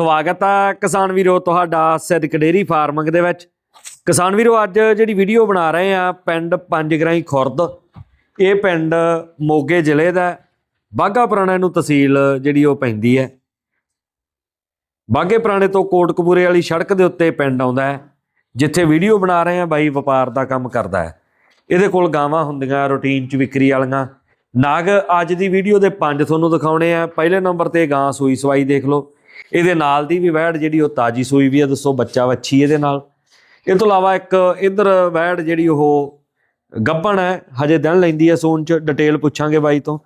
ਸਵਾਗਤ ਹੈ ਕਿਸਾਨ ਵੀਰੋ ਤੁਹਾਡਾ ਸਿੱਧਕ ਡੇਰੀ ਫਾਰਮਿੰਗ ਦੇ ਵਿੱਚ। ਕਿਸਾਨ ਵੀਰੋ, ਅੱਜ ਜਿਹੜੀ ਵੀਡੀਓ ਬਣਾ ਰਹੇ ਆ, ਪਿੰਡ ਪੰਜਗਰਾਈ ਖੁਰਦ। ਇਹ ਪਿੰਡ ਮੋਗੇ ਜ਼ਿਲ੍ਹੇ ਦਾ ਬਾਗਾ ਪੁਰਾਣਾ ਨੂੰ ਤਹਿਸੀਲ ਜਿਹੜੀ ਉਹ ਪੈਂਦੀ ਹੈ। ਬਾਗੇ ਪੁਰਾਣੇ ਤੋਂ ਕੋਟਕਪੂਰੇ ਵਾਲੀ ਸੜਕ ਦੇ ਉੱਤੇ ਪਿੰਡ ਆਉਂਦਾ ਹੈ, ਜਿੱਥੇ ਵੀਡੀਓ ਬਣਾ ਰਹੇ ਆ, ਬਾਈ ਵਪਾਰ ਦਾ ਕੰਮ ਕਰਦਾ ਹੈ। ਇਹਦੇ ਕੋਲ ਗਾਵਾਂ ਹੁੰਦੀਆਂ, ਰੂਟੀਨ ਚ ਵਿਕਰੀ ਵਾਲੀਆਂ। ਨਾਗ, ਅੱਜ ਦੀ ਵੀਡੀਓ ਦੇ ਪੰਜ ਤੁਹਾਨੂੰ ਦਿਖਾਉਣੇ ਆ। ਪਹਿਲੇ ਨੰਬਰ ਤੇ ਗਾਂ ਸੂਈ ਸਵਾਈ ਦੇਖ ਲਓ। ਇਹਦੇ ਨਾਲ ਦੀ ਵੀ ਵੈੜ ਜਿਹੜੀ ਉਹ ਤਾਜੀ ਸੂਈ ਵੀ ਆ, ਦੱਸੋ ਬੱਚਾ ਵੱਛੀ ਇਹਦੇ ਨਾਲ। ਇਹ ਤੋਂ ਇਲਾਵਾ ਇੱਕ ਇਧਰ ਵੈੜ ਜਿਹੜੀ ਉਹ ਗੱਬਣ ਹੈ, ਹਜੇ ਦਿਨ ਲੈਂਦੀ ਹੈ ਸੂਣ ਚ, ਡਿਟੇਲ ਪੁੱਛਾਂਗੇ ਬਾਈ ਤੋਂ।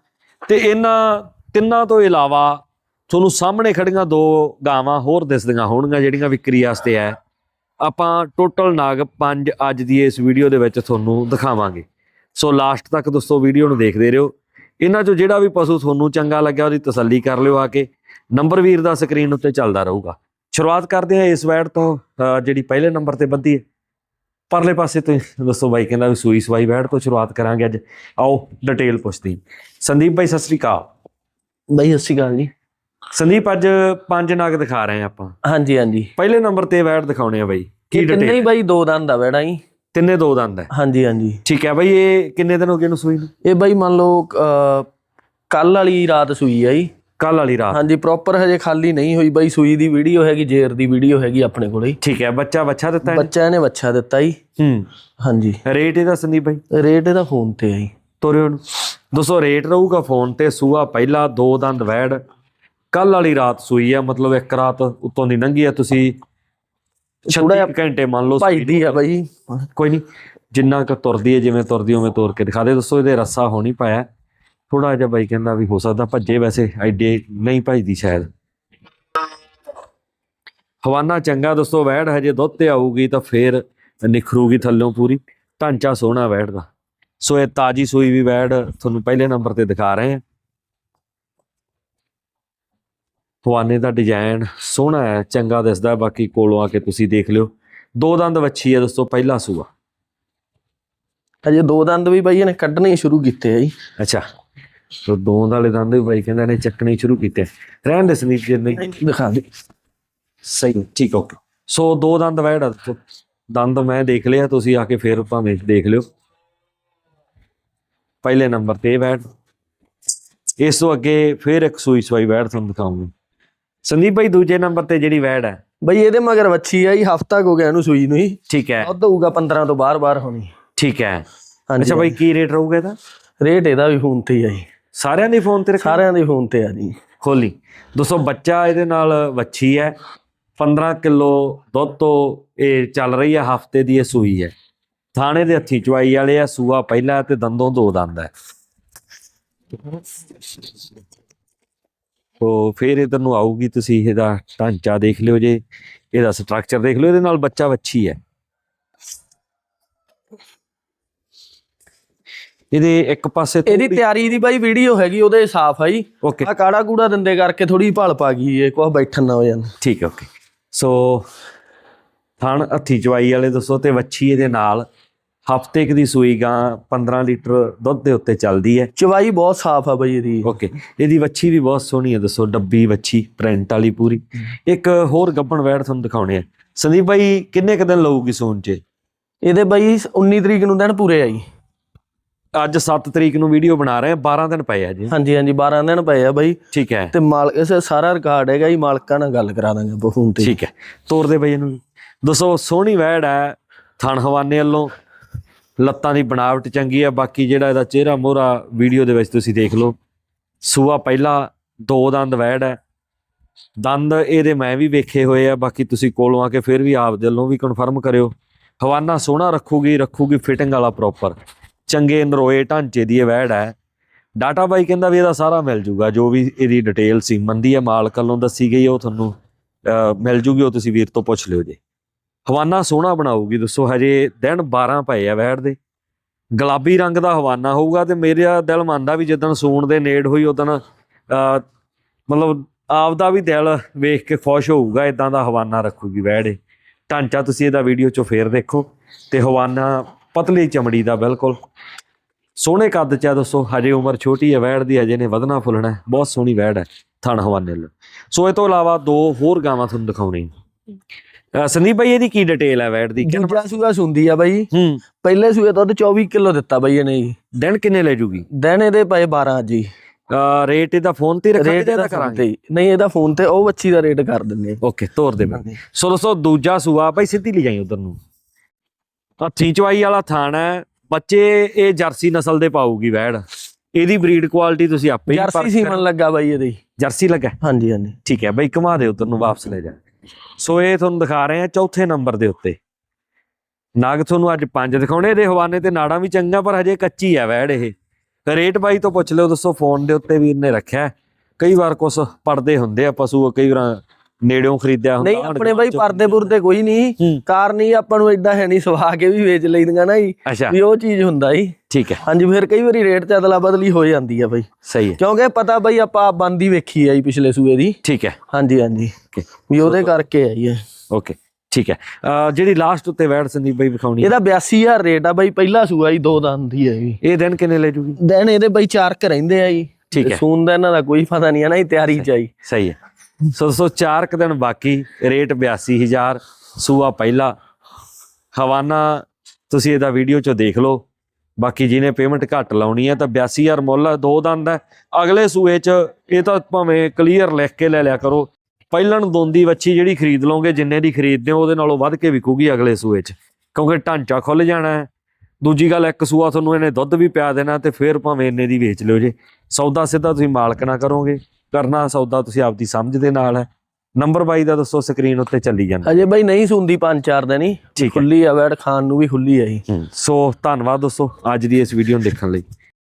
ਤੇ ਇਹਨਾਂ ਤਿੰਨਾਂ ਤੋਂ ਇਲਾਵਾ ਤੁਹਾਨੂੰ ਸਾਹਮਣੇ ਖੜੀਆਂ ਦੋ ਗਾਵਾਂ ਹੋਰ ਦਿਸਦੀਆਂ ਹੋਣਗੀਆਂ ਜਿਹੜੀਆਂ ਵਿਕਰੀ ਵਾਸਤੇ ਹੈ। ਆਪਾਂ ਟੋਟਲ ਨਾਗ ਪੰਜ ਅੱਜ ਦੀ ਇਸ ਵੀਡੀਓ ਦੇ ਵਿੱਚ ਤੁਹਾਨੂੰ ਦਿਖਾਵਾਂਗੇ। ਸੋ ਲਾਸਟ ਤੱਕ ਦੋਸਤੋ ਵੀਡੀਓ ਨੂੰ ਦੇਖਦੇ ਰਹੋ। ਇਹਨਾਂ ਚੋਂ ਜਿਹੜਾ ਵੀ ਪਸ਼ੂ ਤੁਹਾਨੂੰ ਚੰਗਾ ਲੱਗਿਆ ਉਹਦੀ ਤਸੱਲੀ ਕਰ ਲਿਓ ਆ ਕੇ। ਨੰਬਰ ਵੀਰ ਦਾ ਸਕਰੀਨ ਉੱਤੇ ਚੱਲਦਾ ਰਹੂਗਾ। ਸ਼ੁਰੂਆਤ ਕਰਦੇ ਹਾਂ ਇਸ ਵੈੜ ਤੋਂ ਜਿਹੜੀ ਪਹਿਲੇ ਨੰਬਰ ਤੇ ਬੱਧੀ ਹੈ। ਪਰਲੇ ਪਾਸੇ ਤੋਂ ਦੱਸੋ ਬਾਈ ਕਹਿੰਦਾ ਵੀ ਸੂਈ ਸਵਾਈ ਵੈੜ ਤੋਂ ਸ਼ੁਰੂਆਤ ਕਰਾਂਗੇ ਅੱਜ। ਆਓ ਡਿਟੇਲ ਪੁੱਛਦੀ ਸੰਦੀਪ ਬਾਈ ਸਤਿ ਸ੍ਰੀ ਅਕਾਲ। ਬਾਈ ਸਤਿ ਸ਼੍ਰੀ ਅਕਾਲ ਜੀ। ਸੰਦੀਪ ਅੱਜ ਪੰਜ ਨਗ ਦਿਖਾ ਰਹੇ ਹਾਂ ਆਪਾਂ। ਹਾਂਜੀ ਹਾਂਜੀ। ਪਹਿਲੇ ਨੰਬਰ ਤੇ ਵੈੜ ਦਿਖਾਉਣੇ ਆ ਬਾਈ। ਕੀ ਡਿਟੇਲ ਬਾਈ ਦੋ ਦੰਦ ਆ ਬੈੜਾ ਜੀ। ਤਿੰਨੇ ਦੋ ਦੰਦ ਹੈ। ਹਾਂਜੀ ਹਾਂਜੀ। ਠੀਕ ਹੈ ਬਾਈ ਇਹ ਕਿੰਨੇ ਦਿਨ ਹੋ ਗਏ ਨੂੰ ਸੂਈ ਨੂੰ? ਇਹ ਬਾਈ ਮੰਨ ਲਓ ਕੱਲ ਵਾਲੀ ਰਾਤ ਸੂਈ ਆ ਜੀ। ਕੱਲ ਵਾਲੀ ਰਾਤ। ਹਾਂਜੀ ਪ੍ਰੋਪਰ ਹਜੇ ਖਾਲੀ ਨਹੀਂ ਹੋਈ ਬਾਈ ਸੂਈ ਦੀ ਵੀਡੀਓ ਹੈਗੀ ਜੇਰ ਦੀ ਵੀਡੀਓ ਹੈਗੀ ਆਪਣੇ ਕੋਲੇ। ਹੀ। ਠੀਕ ਹੈ ਬੱਚਾ ਬੱਚਾ ਦਿੱਤਾ? ਬੱਚਾ ਇਹਨੇ ਬੱਚਾ ਦਿੱਤਾ ਜੀ। ਹੂੰ। ਹਾਂਜੀ। ਰੇਟ ਇਹਦਾ ਸੰਦੀਪ ਬਾਈ? ਰੇਟ ਇਹਦਾ ਫੋਨ ਤੇ ਜੀ। ਤੋਰਿਓ ਨੂੰ ਰੇਟ ਰਹੂਗਾ ਫੋਨ ਤੇ ਸੂਆ ਪਹਿਲਾ ਦੋ ਦੰਦ ਵੈੜ। ਕੱਲ ਵਾਲੀ ਰਾਤ ਸੂਈ ਆ ਮਤਲਬ ਇੱਕ ਰਾਤ ਉੱਤੋਂ ਦੀ ਲੰਘੀ ਆ ਤੁਸੀਂ। ਥੋੜ੍ਹਾ 36 ਘੰਟੇ ਮੰਨ ਲਓ ਭਾਈ ਦੀ ਆ ਬਾਈ। ਕੋਈ ਨਹੀਂ ਜਿੰਨਾ ਕ ਤੁਰਦੀ ਹੈ ਜਿਵੇਂ ਤੁਰਦੀ ਉਵੇਂ ਤੋਰ ਕੇ ਦਿਖਾ ਦੇ। ਦੱਸੋ ਇਹਦੇ ਰੱਸਾ ਹੋ ਨਹੀਂ ਪਾਇਆ। ਥੋੜਾ ਜਿਹਾ ਬਾਈ ਕਹਿੰਦਾ ਵੀ ਹੋ ਸਕਦਾ ਭੱਜੇ ਵੈਸੇ ਐਡੇ ਨਹੀਂ ਭੱਜਦੀ ਸ਼ਾਇਦ। ਹਵਾਨਾ ਚੰਗਾ ਦੋਸਤੋ ਵੈੜ ਹਜੇ ਦੁੱਧ ਤੇ ਆਊਗੀ ਤਾਂ ਫੇਰ ਨਿਖਰੂਗੀ ਥੱਲੋਂ ਪੂਰੀ। ਢਾਂਚਾ ਸੋਹਣਾ ਵੈੜ ਦਾ। ਸੋ ਇਹ ਤਾਜੀ ਸੂਈ ਵੀ ਵੈੜ ਤੁਹਾਨੂੰ ਪਹਿਲੇ ਨੰਬਰ ਤੇ ਦਿਖਾ ਰਹੇ ਹਾਂ। ਹਵਾਨੇ ਦਾ ਡਿਜ਼ਾਈਨ ਸੋਹਣਾ ਹੈ ਚੰਗਾ ਦਿਸਦਾ ਬਾਕੀ ਕੋਲੋਂ ਆ ਕੇ ਤੁਸੀਂ ਦੇਖ ਲਿਓ। ਦੋ ਦੰਦ ਵੱਛੀ ਹੈ ਦੋਸਤੋ ਪਹਿਲਾ ਸੂਆ। ਹਜੇ ਦੋ ਦੰਦ ਵੀ ਬਾਈ ਇਹਨੇ ਕੱਢਣੇ ਸ਼ੁਰੂ ਕੀਤੇ ਆ ਜੀ। ਅੱਛਾ। ਸੋ ਦੋ ਵਾਲੇ ਦੰਦ ਵੀ ਬਾਈ ਕਹਿੰਦਾ ਨੇ ਚੱਕਣੇ ਸ਼ੁਰੂ ਕੀਤੇ। ਰਹਿਣ ਦੇ ਸੰਦੀਪ ਜੀ ਨਹੀਂ ਦਿਖਾ ਦੇ। ਸਹੀ ਠੀਕ ਓਕੇ। ਸੋ ਦੋ ਦੰਦ ਵੈੜ। ਦੰਦ ਮੈਂ ਦੇਖ ਲਿਆ ਤੁਸੀਂ ਆ ਕੇ ਫੇਰ ਭਾਵੇਂ ਦੇਖ ਲਿਓ। ਪਹਿਲੇ ਨੰਬਰ ਤੇ ਵੈੜ ਇਸ ਤੋਂ ਅੱਗੇ ਫੇਰ ਇੱਕ ਸੂਈ ਸਵਾਈ ਵੈੜ ਤੁਹਾਨੂੰ ਦਿਖਾਉਂਗਾ। ਸੰਦੀਪ ਭਾਈ ਦੂਜੇ ਨੰਬਰ ਤੇ ਜਿਹੜੀ ਵੈੜ ਹੈ। ਬਾਈ ਇਹਦੇ ਮਗਰ ਵੱਛੀ ਆ ਜੀ ਹਫਤਾ ਹੋ ਗਿਆ ਇਹਨੂੰ ਸੂਈ ਨੂੰ ਹੀ ਠੀਕ ਹੈ। ਦੁੱਧ ਹੋਊਗਾ 15 ਤੋਂ ਬਾਹਰ-ਬਾਹਰ ਹੋਣੀ। ਠੀਕ ਹੈ। ਅੱਛਾ ਭਾਈ ਕੀ ਰੇਟ ਰਹੂਗਾ ਇਹਦਾ? ਰੇਟ ਇਹਦਾ ਵੀ ਫੋਨ ਤੇ ਹੀ ਆ ਜੀ। ਸਾਰਿਆਂ ਦੇ ਫੋਨ ਤੇ ਰੱਖਿਆ ਸਾਰਿਆਂ ਦੇ ਫੋਨ ਤੇ ਆ ਜੀ। ਖੋਲੀ। ਦੋਸਤੋ ਬੱਚਾ ਇਹਦੇ ਨਾਲ ਵੱਛੀ ਹੈ। 15 ਕਿਲੋ ਦੁੱਧ ਤੋਂ ਇਹ ਚੱਲ ਰਹੀ ਹੈ ਹਫ਼ਤੇ ਦੀ ਇਹ ਸੂਈ ਹੈ। ਥਾਣੇ ਦੇ ਹੱਥੀ ਚਵਾਈ ਵਾਲੇ ਆ ਸੂਆ ਪਹਿਲਾ ਤੇ ਦੰਦੋਂ ਦੋ ਦੰਦ ਹੈ। ਤੋ ਫਿਰ ਇਧਰ ਨੂੰ ਆਊਗੀ ਤੁਸੀਂ ਇਹਦਾ ਢਾਂਚਾ ਦੇਖ ਲਿਓ ਜੇ ਇਹਦਾ ਸਟਰਕਚਰ ਦੇਖ ਲਿਓ ਇਹਦੇ ਨਾਲ ਬੱਚਾ ਵੱਛੀ ਹੈ। ਇਹਦੇ ਇੱਕ ਪਾਸੇ ਤੋਂ ਇਹਦੀ ਤਿਆਰੀ ਦੀ ਬਾਈ ਵੀਡੀਓ ਹੈਗੀ ਉਹਦੇ ਸਾਫ਼ ਆ ਜੀ। ਆ ਕਾੜਾ ਕੂੜਾ ਦਿੰਦੇ ਕਰਕੇ ਥੋੜੀ ਭਲ ਪਾ ਗਈ ਇਹ ਕੁਛ ਬੈਠਣ ਨਾ ਹੋ ਜਾਣ। ਠੀਕ ਹੈ ਓਕੇ ਸੋ ਥਣ ਹੱਥੀ ਚਵਾਈ ਵਾਲੇ ਦੱਸੋ ਤੇ ਵੱਛੀ ਇਹਦੇ ਨਾਲ ਹਫ਼ਤੇ ਦੀ ਸੂਈ ਗਾਂ 15 ਲੀਟਰ ਦੁੱਧ ਦੇ ਉੱਤੇ ਚੱਲਦੀ ਹੈ ਚਵਾਈ ਬਹੁਤ ਸਾਫ਼ ਆ ਬਾਈ ਇਹਦੀ। ਓਕੇ ਇਹਦੀ ਵੱਛੀ ਵੀ ਬਹੁਤ ਸੋਹਣੀ ਹੈ ਦੱਸੋ ਡੱਬੀ ਵੱਛੀ ਪ੍ਰਿੰਟ ਵਾਲੀ ਪੂਰੀ। ਇੱਕ ਹੋਰ ਗੱਬਣ ਵੈੜ ਤੁਹਾਨੂੰ ਦਿਖਾਉਣੇ ਆ। ਸੰਦੀਪ ਭਾਈ ਕਿੰਨੇ ਕ ਦਿਨ ਲਊਗੀ ਸੂਣ ਚ? ਇਹਦੇ ਬਾਈ 19 ਤਰੀਕ ਨੂੰ ਦਿਨ ਪੂਰੇ ਆ ਜੀ। ਅੱਜ 7 ਤਰੀਕ ਨੂੰ ਵੀਡੀਓ ਬਣਾ ਰਹੇ ਆ 12 ਦਿਨ ਪਏ ਆ ਜੀ। ਹਾਂਜੀ ਹਾਂਜੀ 12 ਦਿਨ ਪਏ ਆ ਬਾਈ। ਠੀਕ ਹੈ। ਤੇ ਮਾਲਕ ਇਸ ਸਾਰਾ ਰਿਕਾਰਡ ਹੈਗਾ ਜੀ ਮਾਲਕਾਂ ਨਾਲ ਗੱਲ ਕਰਾ ਦਾਂਗੇ ਆਪਾਂ ਫੋਨ ਤੇ। ਠੀਕ ਹੈ। ਤੋਰ ਦੇ ਬਈ ਇਹਨੂੰ ਦੱਸੋ ਸੋਹਣੀ ਵੈੜ ਹੈ ਥਣ ਹਵਾਨੇ ਵੱਲੋਂ। ਲੱਤਾਂ ਦੀ ਬਣਾਵਟ ਚੰਗੀ ਹੈ ਬਾਕੀ ਜਿਹੜਾ ਇਹਦਾ ਚਿਹਰਾ ਮੋਹਰਾ ਵੀਡੀਓ ਦੇ ਵਿੱਚ ਤੁਸੀਂ ਦੇਖ ਲਓ। ਸੂਆ ਪਹਿਲਾ ਦੋ ਦੰਦ ਵੈੜ ਹੈ। ਦੰਦ ਇਹਦੇ ਮੈਂ ਵੀ ਵੇਖੇ ਹੋਏ ਆ ਬਾਕੀ ਤੁਸੀਂ ਕੋਲੋਂ ਆ ਕੇ ਫਿਰ ਵੀ ਆਪ ਦਿਲੋਂ ਵੀ ਕਨਫਰਮ ਕਰਿਓ। ਹਵਾਨਾ ਸੋਹਣਾ ਰੱਖੂਗੀ ਰੱਖੂਗੀ ਫਿਟਿੰਗ ਵਾਲਾ ਪ੍ਰੋਪਰ ਚੰਗੇ ਨਰੋਏ ਢਾਂਚੇ ਦੀ ਇਹ ਵੈੜ ਹੈ। ਡਾਟਾ ਬਾਈ ਕਹਿੰਦਾ ਵੀ ਇਹਦਾ ਸਾਰਾ ਮਿਲ ਜੂਗਾ। ਜੋ ਵੀ ਇਹਦੀ ਡਿਟੇਲ ਸੀ, ਮੰਦੀ ਹੈ, ਮਾਲਕ ਵੱਲੋਂ ਦੱਸੀ ਗਈ ਉਹ ਤੁਹਾਨੂੰ ਮਿਲ ਜੂਗੀ, ਉਹ ਤੁਸੀਂ ਵੀਰ ਤੋਂ ਪੁੱਛ ਲਿਓ ਜੇ। ਹਵਾਨਾ ਸੋਹਣਾ ਬਣਾਊਗੀ, ਦੱਸੋ, ਹਜੇ ਦਿਨ 12 ਪਏ ਆ ਵੈੜ ਦੇ। ਗੁਲਾਬੀ ਰੰਗ ਦਾ ਹਵਾਨਾ ਹੋਊਗਾ ਤੇ ਮੇਰਾ ਦਿਲ ਮੰਨਦਾ ਵੀ ਜਦੋਂ ਸੂਣ ਦੇ ਨੇੜ ਹੋਈ ਉਦੋਂ ਮਤਲਬ ਆਪ ਦਾ ਵੀ ਦਿਲ ਵੇਖ ਕੇ ਖੁਸ਼ ਹੋਊਗਾ ਇਦਾਂ ਦਾ ਹਵਾਨਾ ਰੱਖੂਗੀ ਵੈੜ ਇਹ। ਢਾਂਚਾ ਤੁਸੀਂ ਇਹਦਾ ਵੀਡੀਓ ਚੋਂ ਫੇਰ ਦੇਖੋ ਤੇ ਹਵਾਨਾ ਪਤਲੀ ਚਮੜੀ ਦਾ ਬਿਲਕੁਲ। ਸੋਹਣੇ ਕੱਦ ਚ ਆ ਦੋਸਤੋ ਹਜੇ ਉਮਰ ਛੋਟੀ ਹੈ ਵੈੜ ਦੀ ਹਜੇ ਨੇ ਵਧਣਾ ਫੁੱਲਣਾ ਹੈ। ਬਹੁਤ ਸੋਹਣੀ ਵੈੜ ਹੈ ਥਣ ਹਵਾਨੇ ਨਾਲ। ਸੋ ਇਹ ਤੋਂ ਇਲਾਵਾ ਦੋ ਹੋਰ ਗਾਵਾਂ ਤੁਹਾਨੂੰ ਦਿਖਾਉਣੀ ਸੰਦੀਪ ਭਾਈ ਇਹਦੀ ਕੀ ਡਿਟੇਲ ਹੈ ਵੈੜ ਦੀ? ਦੂਜਾ ਸੂਆ ਸੁੰਦੀ ਆ ਬਾਈ। ਹੂੰ। ਪਹਿਲੇ ਸੂਏ ਦੁੱਧ 24 ਕਿਲੋ ਦਿੱਤਾ ਬਾਈ ਇਹਨੇ ਜੀ। ਦਿਨ ਕਿੰਨੇ ਲੈ ਜੂਗੀ? ਦਿਨ ਇਹਦੇ ਪਏ 12 ਜੀ। ਰੇਟ ਇਹਦਾ ਫੋਨ ਤੇ ਹੀ ਰੱਖਾਂਗੇ ਜਾਂ ਕਰਾਂਗੇ? ਨਹੀਂ ਇਹਦਾ ਫੋਨ ਤੇ ਉਹ ਬੱਚੀ ਦਾ ਰੇਟ ਕਰ ਦਿੰਦੇ ਓਕੇ ਤੋਰ ਦੇ ਮੈਂ ਸੋ ਦੋਸਤੋ ਦੂਜਾ ਸੂਆ ਭਾਈ ਸਿੱਧੀ ਲੈ ਜਾਈ ਉਧਰ ਨੂੰ। ਹੱਥੀ ਚਵਾਈ ਵਾਲਾ ਥਾਣਾ ਬੱਚੇ ਇਹ ਜਰਸੀ ਨਸਲ ਦੇ ਪਾਊਗੀ ਵੈੜ। ਇਹਦੀ ਬਰੀਡ ਕੁਆਲਿਟੀ ਤੁਸੀਂ ਆਪੇ ਹੀ ਜਰਸੀ ਸੀਮਨ ਲੱਗਾ ਬਾਈ ਇਹਦੀ ਜਰਸੀ ਲੱਗਾ ਹਾਂਜੀ ਹਾਂਜੀ। ਠੀਕ ਹੈ ਬਈ ਘੁਮਾ ਦੇ ਉਧਰ ਨੂੰ ਵਾਪਸ ਲੈ ਜਾ। ਸੋ ਇਹ ਤੁਹਾਨੂੰ ਦਿਖਾ ਰਹੇ ਆ ਚੌਥੇ ਨੰਬਰ ਦੇ ਉੱਤੇ। ਨਾਗ ਤੁਹਾਨੂੰ ਅੱਜ ਪੰਜ ਦਿਖਾਉਣੇ ਇਹਦੇ ਹਵਾਨੇ ਤੇ ਨਾੜਾਂ ਵੀ ਚੰਗਾ ਪਰ ਹਜੇ ਕੱਚੀ ਹੈ ਵੈੜ ਇਹ। ਰੇਟ ਬਾਈ ਤੋਂ ਪੁੱਛ ਲਿਓ ਦੱਸੋ ਫੋਨ ਦੇ ਉੱਤੇ ਵੀ ਇਹਨੇ ਰੱਖਿਆ। ਕਈ ਵਾਰ ਕੁਛ ਪੜਦੇ ਹੁੰਦੇ ਆ ਪਸ਼ੂ ਕਈ ਵਾਰ ਨੇੜਿਓਂ ਖਰੀਦਿਆ ਹੁੰਦਾ ਨਹੀਂ ਆਪਣੇ ਬਾਈ ਪਰਦੇ ਪੁਰਦੇ ਕੋਈ ਨਹੀਂ। ਕਾਰਨ ਹੀ ਆਪਾਂ ਨੂੰ ਏਦਾਂ ਹੈ ਨਹੀਂ ਸਵਾ ਕੇ ਵੀ ਵੇਚ ਲਈਦੀਆਂ ਨਾ ਜੀ ਵੀ ਉਹ ਚੀਜ਼ ਹੁੰਦਾ ਜੀ। ਠੀਕ ਹੈ। ਹਾਂਜੀ ਫਿਰ ਕਈ ਵਾਰੀ ਰੇਟ ਤੇ ਅਦਲਾ ਬਦਲੀ ਹੋ ਜਾਂਦੀ ਆ ਬਾਈ। ਸਹੀ ਹੈ। ਕਿਉਂਕਿ ਪਤਾ ਬਾਈ ਆਪਾਂ ਬੰਦੀ ਵੇਖੀ ਆ ਜੀ ਪਿਛਲੇ ਸੂਏ ਦੀ। ਠੀਕ ਹੈ। ਹਾਂਜੀ ਹਾਂਜੀ। ਵੀ ਉਹਦੇ ਕਰਕੇ ਆਈ ਹੈ। ਓਕੇ। ਠੀਕ ਹੈ। ਜਿਹੜੀ ਲਾਸਟ ਉੱਤੇ ਵੈੜ ਸੰਦੀਪ ਬਾਈ ਵਿਖਾਉਣੀ ਇਹਦਾ 82000 ਰੇਟ ਆ ਬਾਈ ਪਹਿਲਾ ਸੂਆ ਜੀ ਦੋ ਦੰਦ ਦੀ ਹੈ ਜੀ। ਇਹ ਦਿਨ ਕਿੰਨੇ ਲੈ ਜੂਗੀ? ਦਿਨ ਇਹਦੇ ਬਾਈ ਚਾਰ ਕ ਰਹਿੰਦੇ ਆ ਜੀ। ਠੀਕ ਹੈ। ਸੂਨ ਦਾ ਇਹਨਾਂ ਦਾ ਕੋਈ ਪਤਾ ਨਹੀਂ ਹੈ ਨਾ ਇਹ ਤਿਆਰੀ ਚ ਆਈ ਸਹੀ ਹੈ। ਸੋ ਸੋ ਚਾਰ ਕੁ ਦਿਨ ਬਾਕੀ ਰੇਟ 82000 ਸੂਆ ਪਹਿਲਾ। ਹਵਾਨਾ ਤੁਸੀਂ ਇਹਦਾ ਵੀਡੀਓ 'ਚੋਂ ਦੇਖ ਲਓ। ਬਾਕੀ ਜਿਹਨੇ ਪੇਮੈਂਟ ਘੱਟ ਲਾਉਣੀ ਹੈ ਤਾਂ 82000 ਮੁੱਲ ਹੈ, ਦੋ ਦੰਦ ਹੈ। ਅਗਲੇ ਸੂਏ ਚ ਇਹ ਤਾਂ ਭਾਵੇਂ ਕਲੀਅਰ ਲਿਖ ਕੇ ਲੈ ਲਿਆ ਕਰੋ। ਪਹਿਲਣ ਦੋਂਦੀ ਵੱਛੀ ਜਿਹੜੀ ਖਰੀਦ ਲਓਗੇ ਜਿੰਨੇ ਦੀ ਖਰੀਦਦੇ ਹੋ ਉਹਦੇ ਨਾਲੋਂ ਵੱਧ ਕੇ ਵਿਕੂਗੀ ਅਗਲੇ ਸੂਏ ਚ। ਕਿਉਂਕਿ ਢਾਂਚਾ ਖੁੱਲ ਜਾਣਾ ਹੈ। ਦੂਜੀ ਗੱਲ ਇੱਕ ਸੂਆ ਤੁਹਾਨੂੰ ਇਹਨੇ ਦੁੱਧ ਵੀ ਪਿਆ ਦੇਣਾ ਤੇ ਫਿਰ ਭਾਵੇਂ ਇੰਨੇ ਦੀ ਵੇਚ ਲਿਓ ਜੇ। ਸੌਦਾ ਸਿੱਧਾ ਤੁਸੀਂ ਮਾਲਕ ਨਾਲ ਕਰੋਗੇ। ਕਰਨਾ ਸੌਦਾ ਤੁਸੀਂ ਆਪਦੀ ਸਮਝ ਦੇ ਨਾਲ ਹੈ। ਨੰਬਰ 22 ਦਾ ਦੱਸੋ ਸਕਰੀਨ ਉੱਤੇ ਚੱਲੀ ਜਾਂਦਾ। ਅਜੇ ਬਾਈ ਨਹੀਂ ਸੁੰਦੀ ਪੰਜ ਚਾਰ ਦਿਨ ਹੀ। ਖੁੱਲੀ ਆ ਵੈੜ ਖਾਣ ਨੂੰ ਵੀ ਖੁੱਲੀ ਆ। ਸੋ ਧੰਨਵਾਦ ਦੋਸਤੋ ਅੱਜ ਦੀ ਇਸ ਵੀਡੀਓ ਨੂੰ ਦੇਖਣ ਲਈ।